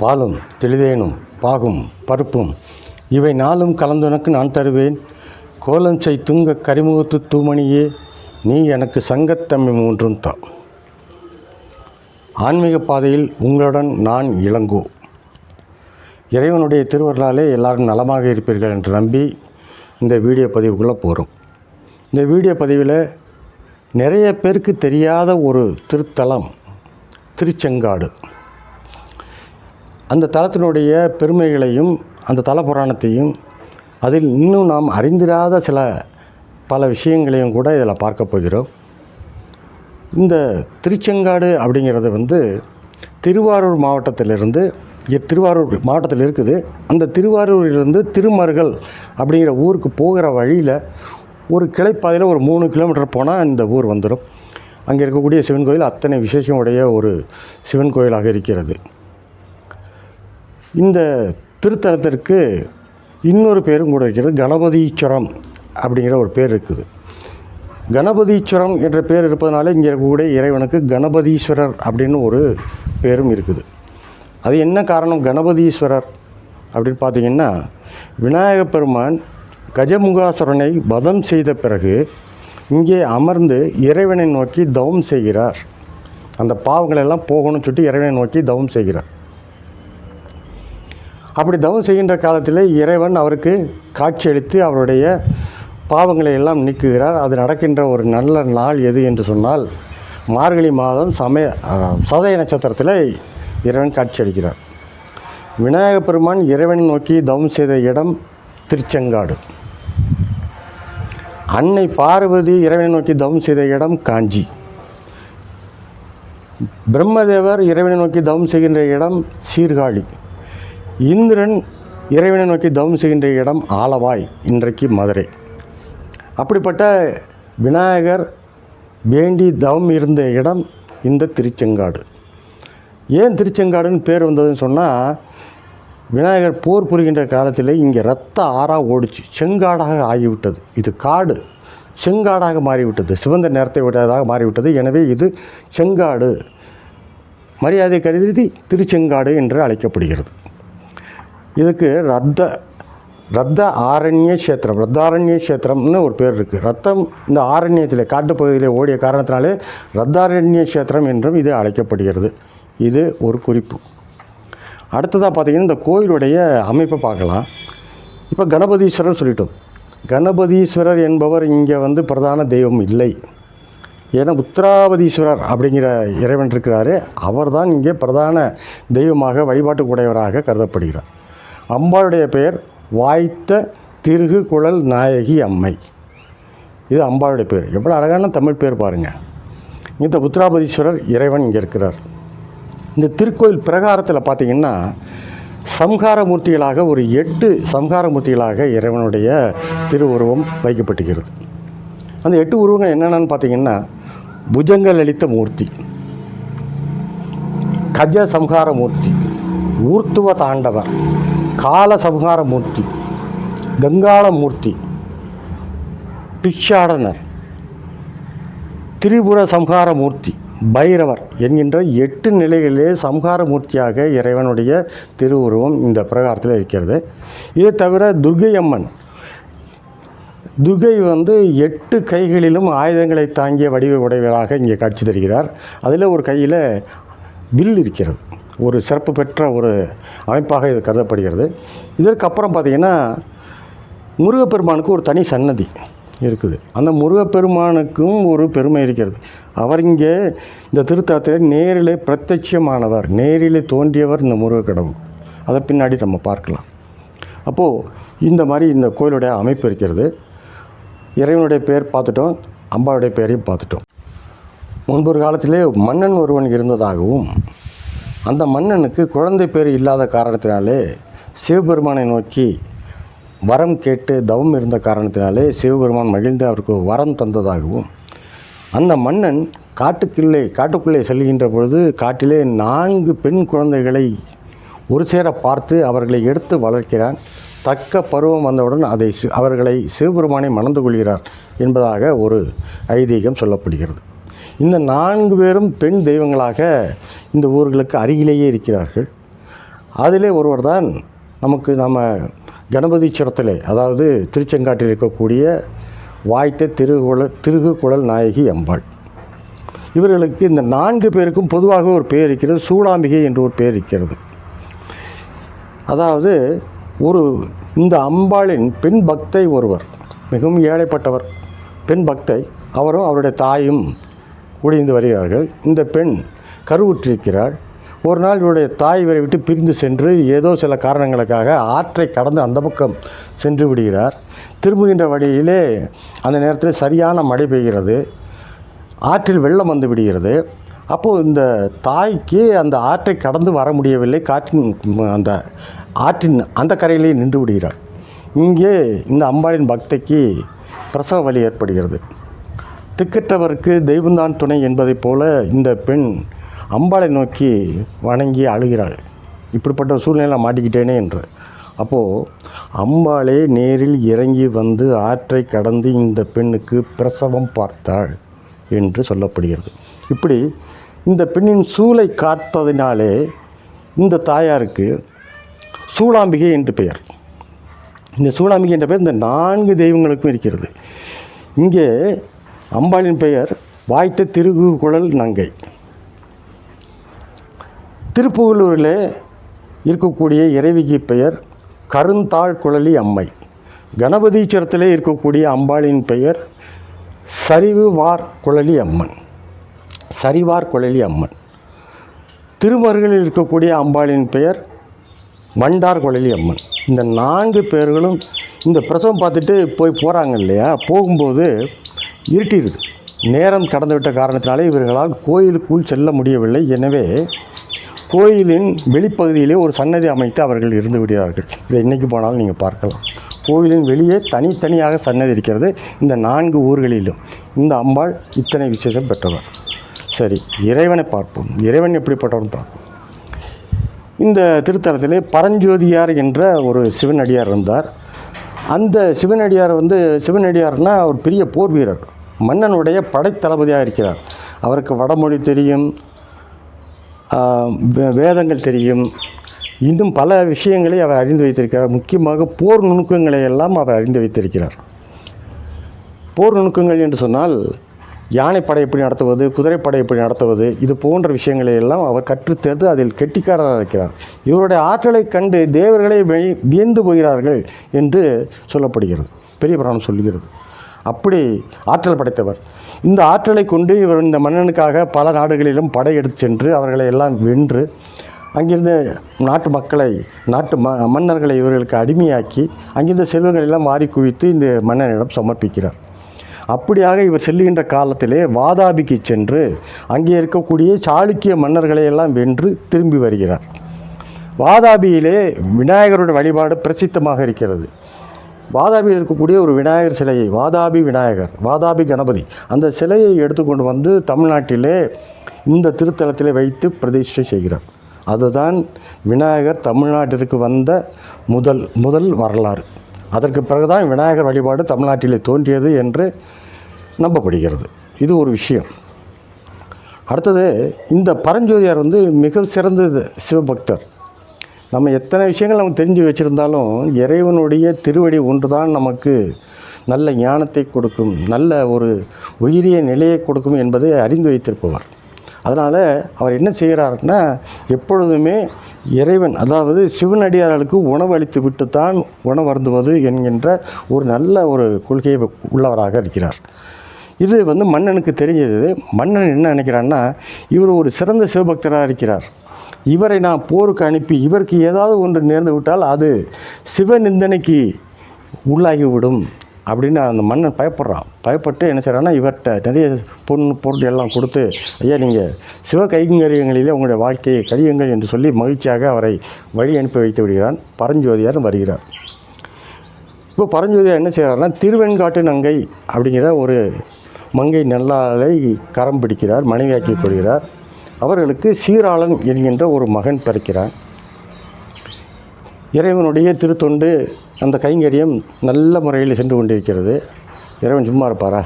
பாலும் தெளிதேனும் பாகும் பருப்பும். இவை நாளும் கலந்துனக்கு நான் தருவேன். கோலம் செய் துங்க கரிமுகத்து தூமணியே நீ எனக்கு சங்கத்தம்மை மூன்றும் தா. ஆன்மீக பாதையில் உங்களுடன் நான் இளங்கோ. இறைவனுடைய திருவருளாலே எல்லாரும் நலமாக இருப்பீர்கள் என்று நம்பி இந்த வீடியோ பதிவுக்குள்ளே போகிறோம் இந்த வீடியோ பதிவில் நிறைய பேருக்கு தெரியாத ஒரு திருத்தலம் திருச்செங்காடு. அந்த தலத்தினுடைய பெருமைகளையும் அந்த தல புராணத்தையும் அதில் இன்னும் நாம் அறிந்திராத சில பல விஷயங்களையும் கூட இதில் பார்க்க போகிறோம். இந்த திருச்செங்காடு அப்படிங்கிறது வந்து திருவாரூர் மாவட்டத்திலிருந்து திருவாரூர் மாவட்டத்தில் இருக்குது. அந்த திருவாரூரிலிருந்து திருமருகல் அப்படிங்கிற ஊருக்கு போகிற வழியில் ஒரு கிளைப்பாதையில் ஒரு மூணு கிலோமீட்டர் போனால் இந்த ஊர் வந்துடும் அங்கே இருக்கக்கூடிய சிவன் கோயில் அத்தனை விசேஷம் உடைய ஒரு சிவன் கோயிலாக இருக்கிறது. இந்த திருத்தலத்திற்கு இன்னொரு பேரும் கூட இருக்கிறது கணபதீஸ்வரம் அப்படிங்கிற ஒரு பேர் இருக்குது. கணபதீஸ்வரம் என்ற பேர் இருப்பதனால இங்கே இருக்கக்கூடிய இறைவனுக்கு கணபதீஸ்வரர் அப்படின்னு ஒரு பேரும் இருக்குது. அது என்ன காரணம் கணபதீஸ்வரர் அப்படின்னு பார்த்தீங்கன்னா விநாயக பெருமான் கஜமுகாசுரனை வதம் செய்த பிறகு இங்கே அமர்ந்து இறைவனை நோக்கி தவம் செய்கிறார். அந்த பாவங்களெல்லாம் போகணும்னு சொல்லிட்டு இறைவனை நோக்கி தவம் செய்கிறார். அப்படி தவம் செய்கின்ற காலத்தில் இறைவன் அவருக்கு காட்சியளித்து அவருடைய பாவங்களை எல்லாம் நீக்குகிறார். அது நடக்கின்ற ஒரு நல்ல நாள் எது என்று சொன்னால் மார்கழி மாதம் சமய சதய நட்சத்திரத்தில் இறைவன் காட்சியளிக்கிறார். விநாயக பெருமான் இறைவனை நோக்கி தவம் செய்த இடம் திருச்செங்காடு. அன்னை பார்வதி இறைவனை நோக்கி தவம் செய்த இடம் காஞ்சி. பிரம்மதேவர் இறைவனை நோக்கி தவம் செய்கின்ற இடம் சீர்காழி. இந்திரன் இறைவனை நோக்கி தவம் செய்கின்ற இடம் ஆலவாய் இன்றைக்கு மதுரை. அப்படிப்பட்ட விநாயகர் வேண்டி தவம் இருந்த இடம் இந்த திருச்செங்காடு. ஏன் திருச்செங்காடுன்னு பேர் வந்ததுன்னு சொன்னால் விநாயகர் போர் புரிகின்ற காலத்தில் இங்கே ரத்த ஆறா ஓடிச்சு. செங்காடாக ஆகிவிட்டது. இது காடு. செங்காடாக மாறிவிட்டது. சிவந்த நிறத்தை விட்டதாக மாறிவிட்டது. எனவே இது செங்காடு. மரியாதை கருதி திருச்செங்காடு என்று அழைக்கப்படுகிறது. இதுக்கு ரத்த ரத்த ஆரண்ய கஷேத்திரம் ரத்தாரண்ய கஷேத்திரம்னு ஒரு பேர் இருக்குது ரத்தம் இந்த ஆரண்யத்தில் காட்டுப்பகுதியிலே ஓடிய காரணத்தினாலே ரத்தாரண்ய கஷேத்திரம் என்றும் இது அழைக்கப்படுகிறது. இது ஒரு குறிப்பு. அடுத்ததாக பார்த்தீங்கன்னா இந்த கோயிலுடைய அமைப்பை பார்க்கலாம். இப்போ கணபதீஸ்வரர் சொல்லிட்டோம். கணபதீஸ்வரர் என்பவர் இங்கே வந்து பிரதான தெய்வம் இல்லை. ஏன்னா உத்தராபதீஸ்வரர் அப்படிங்கிற இறைவன் இருக்கிறாரு. அவர்தான் இங்கே பிரதான தெய்வமாக வழிபாட்டுக்குடையவராக கருதப்படுகிறார். அம்பாளுடைய பெயர் வாய்த்த திருகு குழல் நாயகி அம்மை. இது அம்பாளுடைய பேர் எவ்வளோ அழகான தமிழ் பேர் பாருங்கள் இந்த உத்திராபதீஸ்வரர் இறைவன் இங்கே இருக்கிறார். இந்த திருக்கோயில் பிரகாரத்தில் பார்த்தீங்கன்னா சம்ஹாரமூர்த்திகளாக ஒரு எட்டு சம்ஹாரமூர்த்திகளாக இறைவனுடைய திருவுருவம் வைக்கப்பட்டுகிறது அந்த எட்டு உருவங்கள் என்னென்னு பார்த்தீங்கன்னா புஜங்கள் அளித்த மூர்த்தி கஜ சம்ஹார மூர்த்தி ஊர்த்துவ தாண்டவர் கால சம்ஹார மூர்த்தி கங்காள மூர்த்தி பிக்ஷாடனர் திரிபுர சம்ஹார மூர்த்தி பைரவர் என்கின்ற எட்டு நிலைகளிலே சம்ஹார மூர்த்தியாக இறைவனுடைய திருவுருவம் இந்த பிரகாரத்தில் இருக்கிறது. இதை தவிர துர்கை அம்மன் துர்கை வந்து எட்டு கைகளிலும் ஆயுதங்களை தாங்கிய வடிவ உடையவராக இங்கே காட்சி தருகிறார். அதில் ஒரு கையில் வில் இருக்கிறது. ஒரு சிறப்பு பெற்ற ஒரு அமைப்பாக இது கருதப்படுகிறது. இதற்கப்புறம் பார்த்திங்கன்னா முருகப்பெருமானுக்கு ஒரு தனி சன்னதி இருக்குது. அந்த முருகப்பெருமானுக்கும் ஒரு பெருமை இருக்கிறது. அவர் இங்கே இந்த திருத்தலத்தில் நேரிலே பிரத்யட்சமானவர் நேரிலே தோன்றியவர் இந்த முருகக்கடவுள். அதை பின்னாடி நம்ம பார்க்கலாம். அப்போது இந்த மாதிரி இந்த கோயிலுடைய அமைப்பு இருக்கிறது. இறைவனுடைய பேர் பார்த்துட்டோம் அம்பாவுடைய பேரையும் பார்த்துட்டோம். முன்பொரு காலத்திலே மன்னன் ஒருவன் இருந்ததாகவும் அந்த மன்னனுக்கு குழந்தை பேர் இல்லாத காரணத்தினாலே சிவபெருமானை நோக்கி வரம் கேட்டு தவம் இருந்த காரணத்தினாலே சிவபெருமான் மகிழ்ந்து அவருக்கு வரம் தந்ததாகவும் அந்த மன்னன் காட்டுக்குள்ளே காட்டுக்குள்ளே செல்கின்ற பொழுது காட்டிலே நான்கு பெண் குழந்தைகளை ஒரு சேர பார்த்து அவர்களை எடுத்து வளர்க்கிறான். தக்க பருவம் வந்தவுடன் அதை சி- அவர்களை சிவபெருமானை மணந்து கொள்கிறார் என்பதாக ஒரு ஐதீகம் சொல்லப்படுகிறது. இந்த நான்கு பேரும் பெண் தெய்வங்களாக இந்த ஊர்களுக்கு அருகிலேயே இருக்கிறார்கள். அதிலே ஒருவர் தான் நமக்கு நம்ம கணபதி கணபதீஸ்வரத்திலே அதாவது திருச்செங்காட்டில் இருக்கக்கூடிய வாய்த்த திருகுல திருகுகுழல் நாயகி அம்பாள். இவர்களுக்கு இந்த நான்கு பேருக்கும் பொதுவாக ஒரு பெயர் இருக்கிறது சூளாம்பிகை என்று ஒரு பெயர் இருக்கிறது. அதாவது ஒரு இந்த அம்பாளின் பெண் பக்தை ஒருவர் மிகவும் ஏழைப்பட்டவர் பெண் பக்தை அவரும் அவருடைய தாயும் குடிந்து வருகிறார்கள். இந்த பெண் கருவுற்றிருக்கிறாள் ஒரு நாள் இவருடைய தாய் இவரை விட்டு பிரிந்து சென்று ஏதோ சில காரணங்களுக்காக ஆற்றை கடந்து அந்த பக்கம் சென்று விடுகிறார். திரும்புகின்ற வழியிலே அந்த நேரத்தில் சரியான மழை பெய்கிறது. ஆற்றில் வெள்ளம் வந்து விடுகிறது. அப்போது இந்த தாய்க்கு அந்த ஆற்றை கடந்து வர முடியவில்லை. காற்றின் அந்த ஆற்றின் அந்த கரையிலேயே நின்று விடுகிறாள் இங்கே இந்த அம்பாளின் பக்தைக்கு பிரசவ வலி ஏற்படுகிறது. திக்கற்றவருக்கு தெய்வந்தான் துணை என்பதைப் போல இந்த பெண் அம்பாளை நோக்கி வணங்கி அழுகிறாள். இப்படிப்பட்ட சூழ்நிலை மாட்டிக்கிட்டேனே என்று. அப்போது அம்பாளே நேரில் இறங்கி வந்து ஆற்றை கடந்து இந்த பெண்ணுக்கு பிரசவம் பார்த்தாள் என்று சொல்லப்படுகிறது. இப்படி இந்த பெண்ணின் சூளை காத்ததினாலே இந்த தாயாருக்கு சூளாம்பிகை என்று பெயர். இந்த சூளாம்பிகை என்ற பெயர் இந்த நான்கு தெய்வங்களுக்கும் இருக்கிறது. இங்கே அம்பாளின் பெயர் வாய்த்த திருகு குழல் நங்கை. திருப்புகலூரில் இருக்கக்கூடிய இறைவிக்கு பெயர் கருந்தாள் குழலி அம்மை. கணபதீச்சரத்தில் இருக்கக்கூடிய அம்பாளின் பெயர் சரிவுவார் குழலி அம்மன். சரிவார் குழலி அம்மன். திருமருகளில் இருக்கக்கூடிய அம்பாளின் பெயர் வண்டார் குழலி அம்மன். இந்த நான்கு பேர்களும் இந்த பிரசவம் பார்த்துட்டு போய் போகிறாங்க இல்லையா? போகும்போது இருட்டிடுது. நேரம் கடந்துவிட்ட காரணத்தினாலே இவர்களால் கோயிலுக்குள் செல்ல முடியவில்லை. எனவே கோயிலின் வெளிப்பகுதியிலே ஒரு சன்னதி அமைத்து அவர்கள் இருந்து விடுகிறார்கள். இதை இன்றைக்கு போனாலும் நீங்கள் பார்க்கலாம். கோயிலின் வெளியே தனித்தனியாக சன்னதி இருக்கிறது. இந்த நான்கு ஊர்களிலும். இந்த அம்பாள் இத்தனை விசேஷம் பெற்றவர். சரி இறைவனை பார்ப்போம். இறைவன் எப்படிப்பட்டவன் பார்ப்போம். இந்த திருத்தலத்திலே பரஞ்சோதியார் என்ற ஒரு சிவனடியார் இருந்தார். அந்த சிவனடியார் வந்து சிவனடியார்னா ஒரு பெரிய போர் வீரர் மன்னனுடைய படைத்தளபதியாக இருக்கிறார். அவருக்கு வடமொழி தெரியும். வேதங்கள் தெரியும். இன்னும் பல விஷயங்களை அவர் அறிந்து வைத்திருக்கிறார். முக்கியமாக போர் நுணுக்கங்களை எல்லாம் அவர் அறிந்து வைத்திருக்கிறார். போர் நுணுக்கங்கள் என்று சொன்னால் யானைப்படை எப்படி நடத்துவது குதிரைப்படை எப்படி நடத்துவது இது போன்ற விஷயங்களை எல்லாம் அவர் கற்றுத்தேர்ந்து அதில் கெட்டிக்காரராக இருக்கிறார். இவருடைய ஆற்றலை கண்டு தேவர்களே வியந்து போகிறார்கள் என்று சொல்லப்படுகிறது. பெரிய புராணம் சொல்கிறது அப்படி ஆற்றல் படைத்தவர். இந்த ஆற்றலை கொண்டு இவர் இந்த மன்னனுக்காக பல நாடுகளிலும் படையெடுத்து சென்று அவர்களை எல்லாம் வென்று அங்கிருந்த நாட்டு மக்களை நாட்டு ம மன்னர்களை இவர்களுக்கு அடிமையாக்கி அங்கிருந்த செல்வங்களை எல்லாம் வாரி குவித்து இந்த மன்னனிடம் சமர்ப்பிக்கிறார். அப்படியாக இவர் செல்லுகின்ற காலத்திலே வாதாபிக்கு சென்று அங்கே இருக்கக்கூடிய சாளுக்கிய மன்னர்களை எல்லாம் வென்று திரும்பி வருகிறார். வாதாபியிலே விநாயகருடைய வழிபாடு பிரசித்தமாக இருக்கிறது. வாதாபியில் இருக்கக்கூடிய ஒரு விநாயகர் சிலையை வாதாபி விநாயகர் வாதாபி கணபதி அந்த சிலையை எடுத்துக்கொண்டு வந்து தமிழ்நாட்டிலே இந்த திருத்தலத்திலே வைத்து பிரதிஷ்டை செய்கிறார். அதுதான் விநாயகர் தமிழ்நாட்டிற்கு வந்த முதல் முதல் வரலாறு. அதற்கு பிறகுதான் விநாயகர் வழிபாடு தமிழ்நாட்டிலே தோன்றியது என்று நம்பப்படுகிறது. இது ஒரு விஷயம். அடுத்தது இந்த பரஞ்சோதியார் வந்து மிக சிறந்தது சிவபக்தர். நம்ம எத்தனை விஷயங்கள் நம்ம தெரிஞ்சு வச்சுருந்தாலும் இறைவனுடைய திருவடி ஒன்று தான் நமக்கு நல்ல ஞானத்தை கொடுக்கும் நல்ல ஒரு உயிரிய நிலையை கொடுக்கும் என்பதை அறிந்து வைத்திருப்பவர். அதனால் அவர் என்ன செய்கிறாருன்னா எப்பொழுதுமே இறைவன் அதாவது சிவனடியார்களுக்கு உணவு அளித்து விட்டு தான் உணவு அருந்துவது என்கின்ற ஒரு நல்ல ஒரு கொள்கையை உள்ளவராக இருக்கிறார். இது வந்து மன்னனுக்கு தெரிஞ்சது. மன்னன் என்ன நினைக்கிறான்னா இவர் ஒரு சிறந்த சிவபக்தராக இருக்கிறார். இவரை நான் போருக்கு அனுப்பி இவருக்கு ஏதாவது ஒன்று நேர்ந்து விட்டால் அது சிவநிந்தனைக்கு உள்ளாகிவிடும் அப்படின்னு அந்த மன்னன் பயப்படுறான். பயப்பட்டு என்ன செய்கிறான்னா இவர்கிட்ட நிறைய பொண்ணு பொருள் எல்லாம் கொடுத்து ஐயா நீங்கள் சிவ கைங்கரியங்களிலே உங்களுடைய வாழ்க்கையை கழியுங்கள் என்று சொல்லி மகிழ்ச்சியாக அவரை வழி அனுப்பி வைத்து விடுகிறான். பரஞ்சோதியார் வருகிறார். இப்போ பரஞ்சோதியார் என்ன செய்கிறாருன்னா திருவெண்காட்டு நங்கை அப்படிங்கிற ஒரு மங்கை நல்லாலை கரம் பிடிக்கிறார் மனைவியாக்கி கொள்கிறார். அவர்களுக்கு சீராளன் என்கின்ற ஒரு மகன் பிறக்கிறான். இறைவனுடைய திருத்தொண்டு அந்த கைங்கரியம் நல்ல முறையில் சென்று கொண்டிருக்கிறது. இறைவன் சும்மா இருப்பாரா?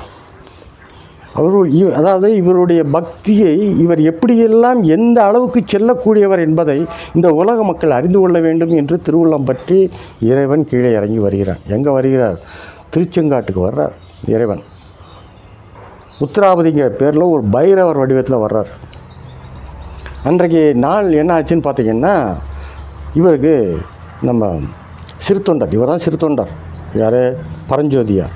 அவர் இவ் அதாவது இவருடைய பக்தியை இவர் எப்படியெல்லாம் எந்த அளவுக்கு செல்லக்கூடியவர் என்பதை இந்த உலக மக்கள் அறிந்து கொள்ள வேண்டும் என்று திருவுள்ளம் பற்றி இறைவன் கீழே இறங்கி வருகிறான். எங்கே வருகிறார்? திருச்செங்காட்டுக்கு வர்றார் இறைவன். உத்தராபதிங்கிற பேரில் ஒரு பைரவர் வடிவத்தில் வர்றார். அன்றைக்கு நாள் என்ன ஆச்சுன்னு பார்த்தீங்கன்னா இவருக்கு நம்ம சிறுத்தொண்டர் இவர் தான் சிறுத்தொண்டர். யார்? பரஞ்சோதியார்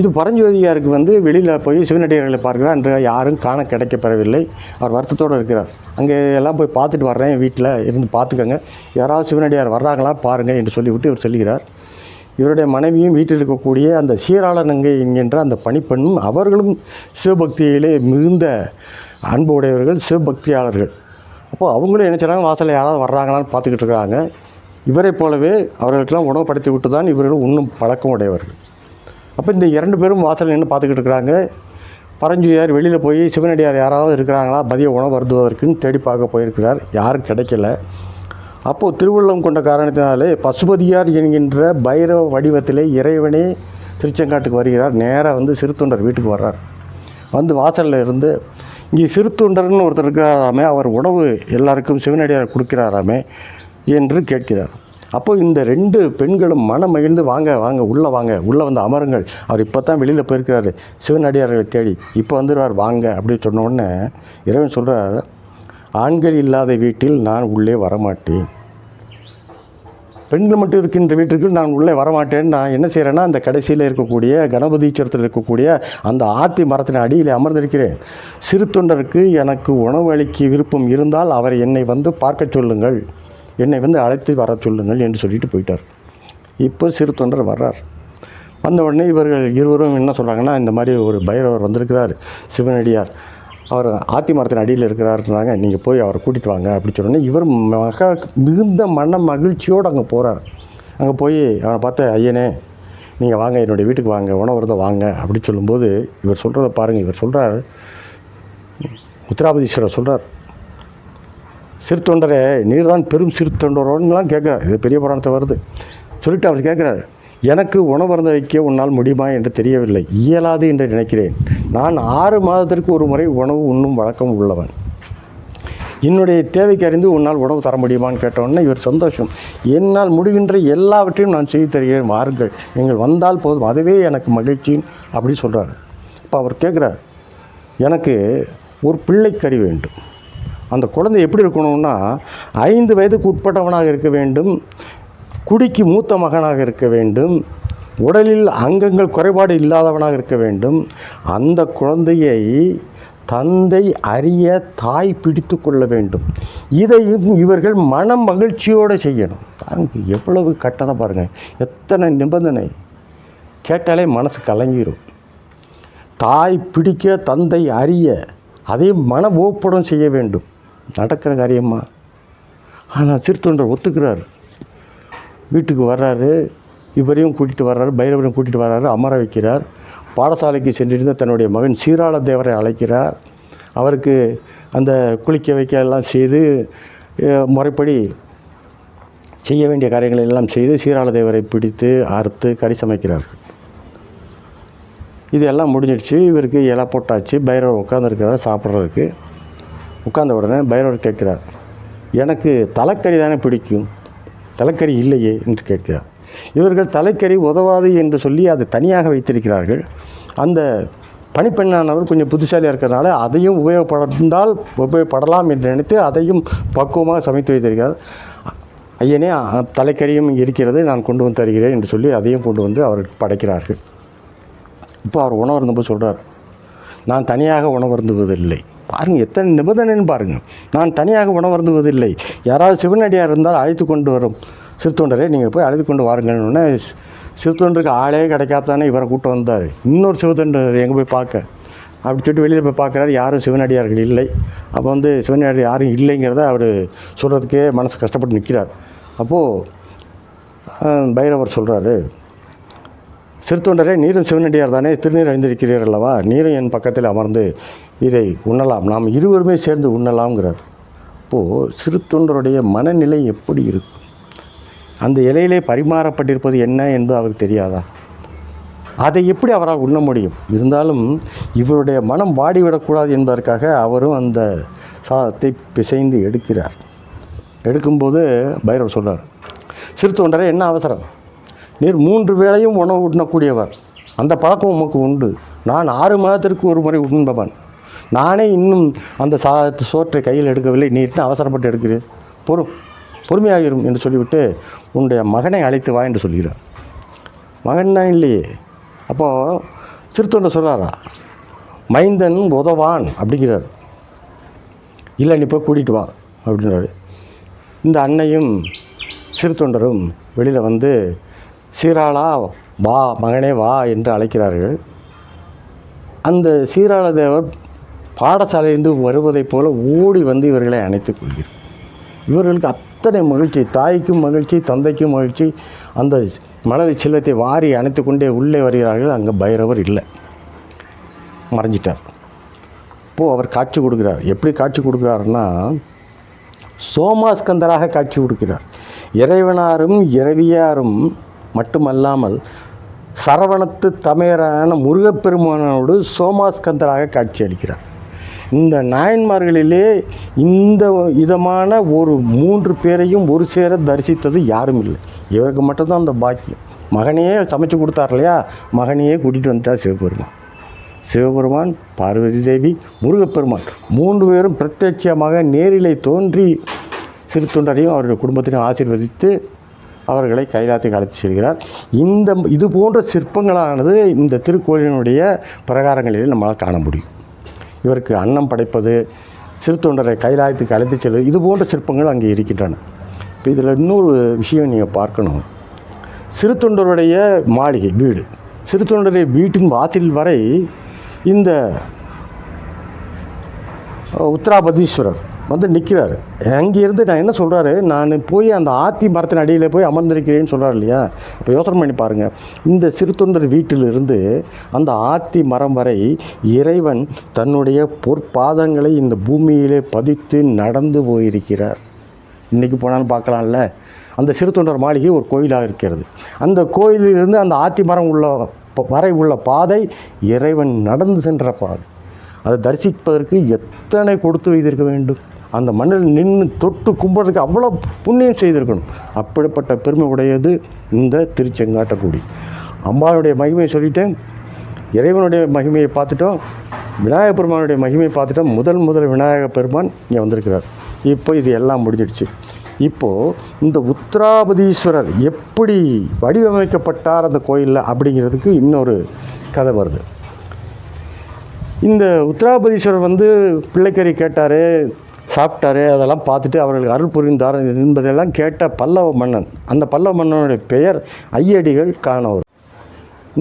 இது பரஞ்சோதியாருக்கு வந்து வெளியில் போய் சிவனடியார்களை பார்க்குறார் அன்று யாரும் காண கிடைக்கப்பெறவில்லை. அவர் வருத்தத்தோடு இருக்கிறார். அங்கே எல்லாம் போய் பார்த்துட்டு வர்றேன் வீட்டில் இருந்து பார்த்துக்கோங்க. யாராவது சிவனடியார் வர்றாங்களா பாருங்கள் என்று சொல்லிவிட்டு இவர் சொல்லுகிறார் இவருடைய மனைவியும் வீட்டில் இருக்கக்கூடிய அந்த சீராளநங்கை என்கின்ற அந்த பணிப்பெண்ணும் அவர்களும் சிவபக்தியிலே மிகுந்த அன்பு உடையவர்கள் சிவபக்தியாளர்கள். அப்போது அவங்களும் என்ன செய்கிறாங்க வாசலில் யாராவது வர்றாங்களான்னு பார்த்துக்கிட்டு இருக்கிறாங்க இவரைப் போலவே அவர்களுக்கெல்லாம் உணவு படைத்து விட்டு தான் இவர்கள் இன்னும் பழக்கம் உடையவர்கள். அப்போ இந்த இரண்டு பேரும் வாசலில் நின்று பார்த்துக்கிட்டு இருக்கிறாங்க பரஞ்சுயார் வெளியில் போய் சிவனடியார் யாராவது இருக்கிறாங்களா? மதிய உணவு வருதுவதற்குன்னு தேடி பார்க்க போயிருக்கிறார். யாரும் கிடைக்கல. அப்போது திருவள்ளம் கொண்ட காரணத்தினாலே பசுபதியார் என்கின்ற பைரவ வடிவத்திலே இறைவனே திருச்செங்காட்டுக்கு வருகிறார். நேராக வந்து சிறுத்தொண்டர் வீட்டுக்கு வர்றார். வந்து வாசலில் இருந்து இங்கே சிறுத்தொண்டர்னு ஒருத்தர் இருக்கிறாராமே அவர் உணவு எல்லாருக்கும் சிவனடியார் கொடுக்கிறாராமே என்று கேட்கிறார். அப்போ இந்த ரெண்டு பெண்களும் மனம் மகிழ்ந்து வாங்க வாங்க உள்ளே வாங்க உள்ளே வந்து அமருங்கள். அவர் இப்போ தான் வெளியில் போயிருக்கிறாரு. சிவனடியார்களை தேடி இப்போ வந்துடுவார் வாங்க அப்படின்னு சொன்ன உடனே இறைவன் சொல்கிறார் ஆண்கள் இல்லாத வீட்டில் நான் உள்ளே வரமாட்டேன். பெண்கள் மட்டும் இருக்கின்ற வீட்டிற்கு நான் உள்ளே வரமாட்டேன். நான் என்ன செய்கிறேன்னா அந்த கடைசியில் இருக்கக்கூடிய கணபதீச்சரத்தில் இருக்கக்கூடிய அந்த ஆத்தி மரத்தின் அடியில் அமர்ந்திருக்கிறேன். சிறு தொண்டருக்கு எனக்கு உணவு அளிக்க விருப்பம் இருந்தால் அவர் என்னை வந்து பார்க்க சொல்லுங்கள். என்னை வந்து அழைத்து வர சொல்லுங்கள் என்று சொல்லிட்டு போயிட்டார். இப்போ சிறு தொண்டர் வர்றார். வந்த உடனே இவர்கள் இருவரும் என்ன சொல்கிறாங்கன்னா இந்த மாதிரி ஒரு பைரவர் வந்திருக்கிறார் சிவனடியார். அவர் ஆத்தி மரத்தின் அடியில் இருக்கிறாருன்னாங்க நீங்கள் போய் அவரை கூட்டிகிட்டு வாங்க அப்படி சொன்னோன்னே இவர் மக மிகுந்த மன மகிழ்ச்சியோடு அங்கே போகிறார் அங்கே போய் அவனை பார்த்த ஐயனே நீங்கள் வாங்க என்னுடைய வீட்டுக்கு வாங்க உணவு இருந்தால் வாங்க. அப்படி சொல்லும்போது இவர் சொல்கிறத பாருங்கள் இவர் சொல்கிறார் உத்தராபதீஸ்வரர் சொல்கிறார் சிறுத்தொண்டரே நீர் தான் பெரும் சிறுத்தொண்டரோன்னுலாம் கேட்குறார். இது பெரிய புராணத்தை வருது. சொல்லிட்டு அவர் கேட்குறாரு எனக்கு உணவருந்த வைக்க உன்னால் முடியுமா? என்று தெரியவில்லை. இயலாது என்று நினைக்கிறேன். நான் ஆறு மாதத்திற்கு ஒரு முறை உணவு உண்ணும் வழக்கம் உள்ளவன். என்னுடைய தேவைக்கு அறிந்து உன்னால் உணவு தர முடியுமான்னு கேட்டவுடனே இவர் சந்தோஷம். என்னால் முடிகின்ற எல்லாவற்றையும் நான் செய்து தருகிறேன் வாருங்கள். நீங்கள் வந்தால் போதும். அதுவே எனக்கு மகிழ்ச்சி அப்படி சொல்கிறார் இப்போ அவர் கேட்குறார் எனக்கு ஒரு பிள்ளைக்கறி வேண்டும். அந்த குழந்தை எப்படி இருக்கணும்னா ஐந்து வயதுக்கு உட்பட்டவனாக இருக்க வேண்டும். குடிக்கு மூத்த மகனாக இருக்க வேண்டும். உடலில் அங்கங்கள் குறைபாடு இல்லாதவனாக இருக்க வேண்டும். அந்த குழந்தையை தந்தை அறிய தாய் பிடித்து கொள்ள வேண்டும். இதையும் இவர்கள் மன மகிழ்ச்சியோடு செய்யணும். பாருங்க எவ்வளவு கட்டணை பாருங்கள் எத்தனை நிபந்தனை. கேட்டாலே மனசு கலங்கிடும் தாய் பிடிக்க தந்தை அறிய அதே மன ஓப்படம் செய்ய வேண்டும். நடக்கிற காரியமாக ஆனால் சிறுத்தொண்டர் ஒத்துக்கிறார். வீட்டுக்கு வர்றாரு. இவரையும் கூட்டிகிட்டு வர்றாரு பைரவரையும் கூட்டிகிட்டு வர்றாரு அமர வைக்கிறார். பாடசாலைக்கு சென்றிருந்த தன்னுடைய மகன் சீராள தேவரை அழைக்கிறார். அவருக்கு அந்த குளிக்க வைக்க எல்லாம் செய்து முறைப்படி செய்ய வேண்டிய காரியங்களை எல்லாம் செய்து சீராள தேவரை பிடித்து அறுத்து கறி சமைக்கிறார்கள் இது எல்லாம் முடிஞ்சிடுச்சு. இவருக்கு இலை போட்டாச்சு. பைரவர் உட்காந்துருக்கிறார் சாப்பிட்றதுக்கு. உட்கார்ந்த உடனே பைரவர் கேட்குறார் எனக்கு தலைக்கறி தானே பிடிக்கும்? தலைக்கறி இல்லையே? என்று கேட்கிறார். இவர்கள் தலைக்கறி உதவாது என்று சொல்லி அதை தனியாக வைத்திருக்கிறார்கள். அந்த பணிப்பெண்ணானவர் கொஞ்சம் புத்திசாலியாக இருக்கிறதுனால அதையும் உபயோகப்படால் உபயோகப்படலாம் என்று நினைத்து அதையும் பக்குவமாக சமைத்து வைத்திருக்கிறார். ஐயனே தலைக்கறியும் இருக்கிறது நான் கொண்டு வந்து தருகிறேன் என்று சொல்லி அதையும் கொண்டு வந்து அவருக்கு படைக்கிறார்கள். இப்போ அவர் உணவு இருந்தபோது சொல்கிறார் நான் தனியாக உணவருந்துவதில்லை பாருங்கள் எத்தனை நிபந்தனைன்னு பாருங்கள் நான் தனியாக உணவருந்துவதில்லை யாராவது சிவனடியார் இருந்தால் அழைத்து கொண்டு வரும். சிறுத்தொண்டரே நீங்கள் போய் அழைத்து கொண்டு வாருங்கன்னு சிறுத்தொண்டருக்கு ஆளே கிடைக்காதானே இவரை கூட்டம் வந்தார். இன்னொரு சிவத்தொண்டர் எங்கே போய் பார்க்க? அப்படி சொல்லிட்டு வெளியில் போய் பார்க்குறாரு. யாரும் சிவனடியார்கள் இல்லை. அப்போ வந்து சிவனடியார் யாரும் இல்லைங்கிறத அவர் சொல்கிறதுக்கே மனசு கஷ்டப்பட்டு நிற்கிறார் அப்போது பைரவர் சொல்கிறாரு சிறுத்தொண்டரே நீரும் சிவனடியார் தானே? திருநீர் அணிந்திருக்கிறீர் அல்லவா? நீரும் என் பக்கத்தில் அமர்ந்து இதை உண்ணலாம். நாம் இருவருமே சேர்ந்து உண்ணலாம்ங்கிறார். அப்போது சிறுத்தொண்டருடைய மனநிலை எப்படி இருக்கும்? அந்த இலையிலே பரிமாறப்பட்டிருப்பது என்ன என்பது அவருக்கு தெரியாதா? அதை எப்படி அவரால் உண்ண முடியும்? இருந்தாலும் இவருடைய மனம் வாடிவிடக்கூடாது என்பதற்காக அவரும் அந்த சாதத்தை பிசைந்து எடுக்கிறார். எடுக்கும்போது பைரவர் சொல்கிறார் சிறு தொண்டரே என்ன அவசரம்? நீர் மூன்று வேளையும் உணவு உண்ணக்கூடியவர். அந்த பழக்கம் உமக்கு உண்டு. நான் ஆறு மாதத்திற்கு ஒரு முறை உண்பவன். நானே இன்னும் அந்த சா சோற்றை கையில் எடுக்கவில்லை. நீ என்ன அவசரப்பட்டு எடுக்கிறேன் பொறும். பொறுமையாகிரும் என்று சொல்லிவிட்டு உன்னுடைய மகனை அழைத்து வா என்று சொல்கிறார். மகன் தான் இல்லையே. அப்போது சிறுத்தொண்டர் சொல்கிறாரா மைந்தன் உதவான் அப்படிங்கிறார். இல்லை நீ போய் கூட்டிகிட்டு வா அப்படின்றாரு. இந்த அன்னையும் சிறு தொண்டரும் வெளியில் வந்து சீராளா வா மகனே வா என்று அழைக்கிறார்கள். அந்த சீராள தேவர் பாடசாலையிலிருந்து வருவதைப் போல ஓடி வந்து இவர்களை அணைத்துக் கொள்கிறார். இவர்களுக்கு அத்தனை மகிழ்ச்சி தாய்க்கும் மகிழ்ச்சி தந்தைக்கும் மகிழ்ச்சி. அந்த மலர் செல்வத்தை வாரி அணைத்து கொண்டே உள்ளே வருகிறார்கள். அங்கே பைரவர் இல்லை. மறைஞ்சிட்டார். இப்போது அவர் காட்சி கொடுக்கிறார். எப்படி காட்சி கொடுக்குறாருன்னா சோமாஸ்கந்தராக காட்சி கொடுக்கிறார். இறைவனாரும் இறைவியாரும் மட்டுமல்லாமல் சரவணத்து தமையரான முருகப்பெருமானோடு சோமாஸ்கந்தராக காட்சி அளிக்கிறார். இந்த நாயன்மார்களிலே இந்த விதமான ஒரு மூன்று பேரையும் ஒரு சேர தரிசித்தது யாரும் இல்லை. இவருக்கு மட்டும்தான் அந்த பாக்கியம். மகனையே சமைச்சு கொடுத்தார் இல்லையா? மகனையே கூட்டிகிட்டு வந்துட்டா சிவபெருமான். சிவபெருமான் பார்வதி தேவி முருகப்பெருமான் மூன்று பேரும் பிரத்யட்சமாக நேரிலே தோன்றி சிறு தொண்டரையும் அவருடைய குடும்பத்தினையும் ஆசீர்வதித்து அவர்களை கைலாயத்துக்கு அழைத்து செல்கிறார். இந்த இது போன்ற சிற்பங்களானது இந்த திருக்கோயிலினுடைய பிரகாரங்களில் நம்மளால் காண முடியும். இவருக்கு அன்னம் படைப்பது சிறு தொண்டரை கைலாயத்துக்கு அழைத்து செல்வது இது போன்ற சிற்பங்கள் அங்கே இருக்கின்றன. இப்போ இதில் இன்னொரு விஷயம் நீங்கள் பார்க்கணும். சிறு தொண்டருடைய மாளிகை வீடு. சிறு தொண்டருடைய வீட்டின் வாசல் வரை இந்த உத்தராபதீஸ்வரர் வந்து நிற்கிறாரு அங்கேருந்து நான் என்ன சொல்கிறாரு நான் போய் அந்த ஆத்தி மரத்தின் அடியில் போய் அமர்ந்திருக்கிறேன்னு சொல்கிறார் இல்லையா? இப்போ யோசனை பண்ணி பாருங்கள் இந்த சிறுத்தொண்டர் வீட்டிலிருந்து அந்த ஆத்தி மரம் வரை இறைவன் தன்னுடைய பொற்பாதங்களை இந்த பூமியிலே பதித்து நடந்து போயிருக்கிறார். இன்றைக்கி போனாலும் பார்க்கலாம்ல? அந்த சிறுத்தொண்டர் மாளிகை ஒரு கோயிலாக இருக்கிறது. அந்த கோயிலிலிருந்து அந்த ஆத்தி மரம் உள்ள ப- வரை உள்ள பாதை இறைவன் நடந்து சென்ற பாதை. அதை தரிசிப்பதற்கு எத்தனை கொடுத்து வைத்திருக்க வேண்டும்? அந்த மண்ணில் நின்று தொட்டு கும்பிட்றதுக்கு அவ்வளோ புண்ணியம் செய்திருக்கணும். அப்படிப்பட்ட பெருமை உடையது இந்த திருச்செங்காட்டக்குடி. அம்பாளுடைய மகிமையை சொல்லிட்டேன். இறைவனுடைய மகிமையை பார்த்துட்டோம். விநாயகப் பெருமானுடைய மகிமையை பார்த்துட்டோம். முதல் முதல் விநாயக பெருமான் இங்கே வந்திருக்கிறார். இப்போ இது எல்லாம் முடிஞ்சிடுச்சு. இப்போது இந்த உத்திராபதீஸ்வரர் எப்படி வடிவமைக்கப்பட்டார் அந்த கோயிலில் அப்படிங்கிறதுக்கு இன்னொரு கதை வருது. இந்த உத்திராபதீஸ்வரர் வந்து பிள்ளைக்கறி கேட்டார். சாப்பிட்டாரு அதெல்லாம் பார்த்துட்டு அவர்களுக்கு அருள் புரிந்தார் என்பதெல்லாம் கேட்ட பல்லவ மன்னன். அந்த பல்லவ மன்னனுடைய பெயர் ஐயடிகள் காணவர்.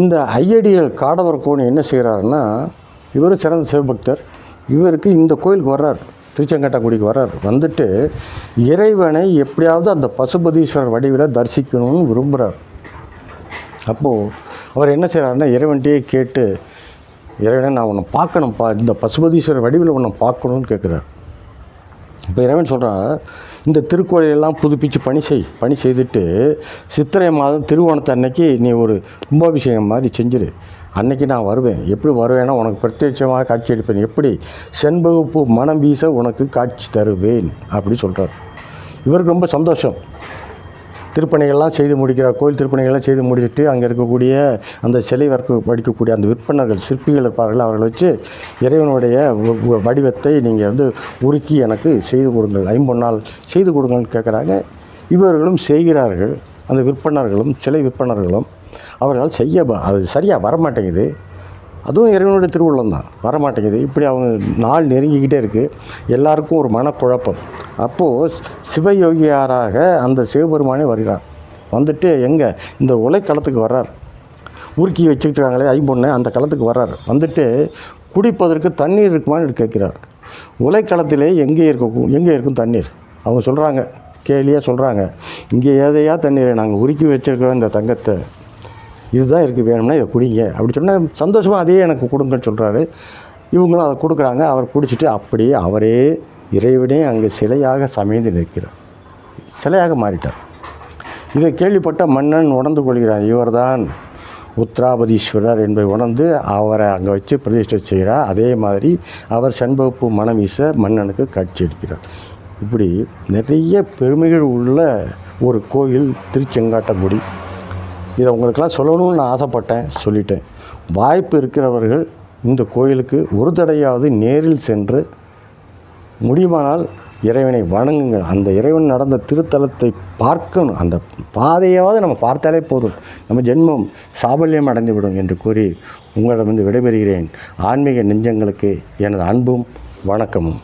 இந்த ஐயடிகள் காடவர் கோணி என்ன செய்கிறாருன்னா இவரும் சிறந்த சிவபக்தர். இவருக்கு இந்த கோயிலுக்கு வர்றார் திருச்செங்கட்டாக்குடிக்கு வர்றார். வந்துட்டு இறைவனை எப்படியாவது அந்த பசுபதீஸ்வரர் வடிவில் தரிசிக்கணும்னு விரும்புகிறார் அப்போது அவர் என்ன செய்கிறாருன்னா இறைவன்கிட்டயே கேட்டு இறைவனை நான் உன்னை பார்க்கணும்ப்பா. இந்த பசுபதீஸ்வரர் வடிவில் உன்னை பார்க்கணும்னு கேட்குறாரு இப்போ இறைவன் சொல்கிறான் இந்த திருக்கோயிலெல்லாம் புதுப்பிச்சு பணி செய் பணி செய்துட்டு சித்திரை மாதம் திருவோணத்தை அன்னைக்கு நீ ஒரு கும்பாபிஷேகம் மாதிரி செஞ்சிரு. அன்னைக்கு நான் வருவேன். எப்படி வருவேன்னா உனக்கு பிரத்யட்சமாக காட்சி அளிப்பேன். எப்படி? செண்பகுப்பு மனம் வீச உனக்கு காட்சி தருவேன் அப்படி சொல்கிறார் இவருக்கு ரொம்ப சந்தோஷம். திருப்பணிகள்லாம் செய்து முடிக்கிறார். கோயில் திருப்பணிகள்லாம் செய்து முடிச்சுட்டு அங்கே இருக்கக்கூடிய அந்த சிலை வர்க்க வடிக்கக்கூடிய அந்த விற்பனர்கள் சிற்பிகள் இருப்பார்கள். அவர்களை வச்சு இறைவனுடைய வ- வ- வடிவத்தை நீங்கள் வந்து உருக்கி எனக்கு செய்து கொடுங்கள். ஐம்பொன்னால் செய்து கொடுங்கன்னு கேட்குறாங்க. இவர்களும் செய்கிறார்கள். அந்த விற்பனர்களும் சிலை விற்பனர்களும் அவர்களால் செய்ய ப- அது சரியாக வரமாட்டேங்குது. அதுவும் இறைவனுடைய திருவுள்ளம் தான். வரமாட்டேங்குது. இப்படி அவங்க நாள் நெருங்கிக்கிட்டே இருக்குது எல்லாருக்கும் ஒரு மனக்குழப்பம். அப்போது சிவயோகியாராக அந்த சிவபெருமானே வருகிறார். வந்துட்டு எங்கே? இந்த உலைக்களத்துக்கு வர்றார். உருக்கி வச்சுக்கிட்டாங்களே ஐம்பொண்ணு அந்த களத்துக்கு வர்றார். வந்துட்டு குடிப்பதற்கு தண்ணீர் இருக்குமான்னு கேட்கிறார். உலைக்களத்திலே எங்கே இருக்கும் எங்கே இருக்கும் தண்ணீர்? அவங்க சொல்கிறாங்க கேலியாக சொல்கிறாங்க இங்கே ஏதையா தண்ணீரை நாங்கள் உருக்கி வச்சுருக்கோம் இந்த தங்கத்தை? இதுதான் இருக்குது வேணும்னா இதை குடிங்க. அப்படி சொன்னால் சந்தோஷமாக அதையே எனக்கு கொடுங்கன்னு சொல்கிறாரு இவங்களும் அதை கொடுக்குறாங்க. அவர் குடிச்சிட்டு அப்படியே அவரே இறைவனே அங்கே சிலையாக சமைந்து நிற்கிறார். சிலையாக மாறிட்டார். இதை கேள்விப்பட்ட மன்னன் உணர்ந்து கொள்கிறார் இவர்தான் உத்ராபதீஸ்வரர் என்பதை உணர்ந்து அவரை அங்கே வச்சு பிரதிஷ்டை செய்கிறார். அதே மாதிரி அவர் செண்பகுப்பு மனம் வீச மன்னனுக்கு காட்சி அளிக்கிறார். இப்படி நிறைய பெருமைகள் உள்ள ஒரு கோயில் திருச்செங்காட்டங்குடி. இதை உங்களுக்கெல்லாம் சொல்லணும்னு நான் ஆசைப்பட்டேன் சொல்லிட்டேன். வாய்ப்பு இருக்கிறவர்கள் இந்த கோயிலுக்கு ஒரு தடையாவது நேரில் சென்று முடியுமானால் இறைவனை வணங்குங்கள். அந்த இறைவன் நடந்த திருத்தலத்தை பார்க்கணும். அந்த பாதையாவது நம்ம பார்த்தாலே போதும். நம்ம ஜென்மம் சாபல்யம் அடைந்துவிடும் என்று கூறி உங்களிடமிருந்து விடைபெறுகிறேன். ஆன்மீக நெஞ்சங்களுக்கு எனது அன்பும் வணக்கமும்.